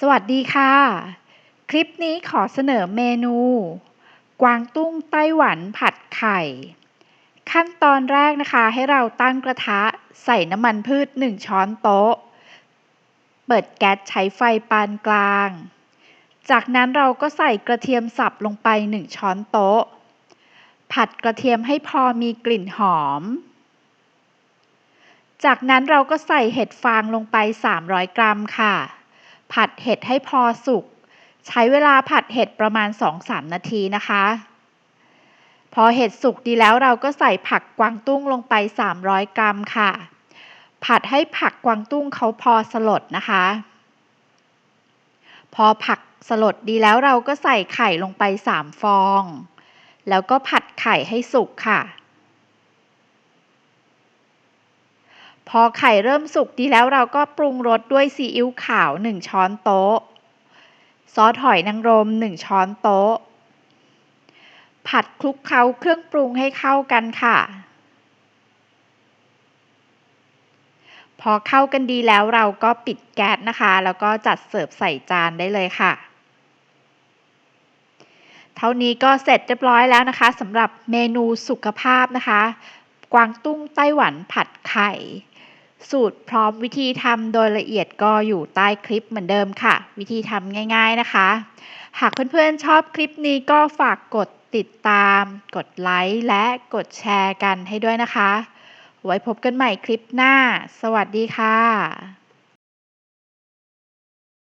สวัสดีค่ะ คลิปนี้ขอเสนอเมนู กวางตุ้งไต้หวันผัดไข่ ขั้นตอนแรกนะคะ ให้เราตั้งกระทะใส่น้ำมันพืช 1 ช้อนโต๊ะ เปิดแก๊สใช้ไฟปานกลาง จากนั้นเราก็ใส่กระเทียมสับลงไป 1 ช้อนโต๊ะ ผัดกระเทียมให้พอมีกลิ่นหอม จากนั้นเราก็ใส่เห็ดฟางลงไป 300 กรัมค่ะ ผัดเห็ดให้พอสุก ใช้เวลาผัดเห็ดประมาณ 2-3 นาทีนะคะ พอเห็ดสุกดีแล้วเราก็ใส่ผักกวางตุ้งลงไป 300 กรัมค่ะ ผัดให้ผักกวางตุ้งเขาพอสลดนะคะ พอผักสลดดีแล้วเราก็ใส่ไข่ลงไป 3 ฟอง แล้วก็ผัดไข่ให้สุกค่ะ พอไข่เริ่มสุกดีแล้วเราก็ปรุงรสด้วยซีอิ๊วขาว 1 ช้อนโต๊ะ ซอสหอยนางรม 1 ช้อนโต๊ะ ผัดคลุกเคล้าเครื่องปรุงให้เข้ากันค่ะ พอเข้ากันดีแล้วเราก็ปิดแก๊สนะคะ แล้วก็จัดเสิร์ฟใส่จานได้เลยค่ะ เท่านี้ก็เสร็จเรียบร้อยแล้วนะคะสำหรับเมนูสุขภาพนะคะกวางตุ้งไต้หวันผัดไข่ สูตรพร้อมวิธีทำโดยละเอียดก็อยู่ใต้คลิปเหมือนเดิมค่ะ วิธีทำง่าย ๆนะคะ หากเพื่อนๆชอบคลิปนี้ก็ฝากกดติดตาม กดไลค์และกดแชร์กันให้ด้วยนะคะ ไว้พบกันใหม่คลิปหน้า สวัสดีค่ะ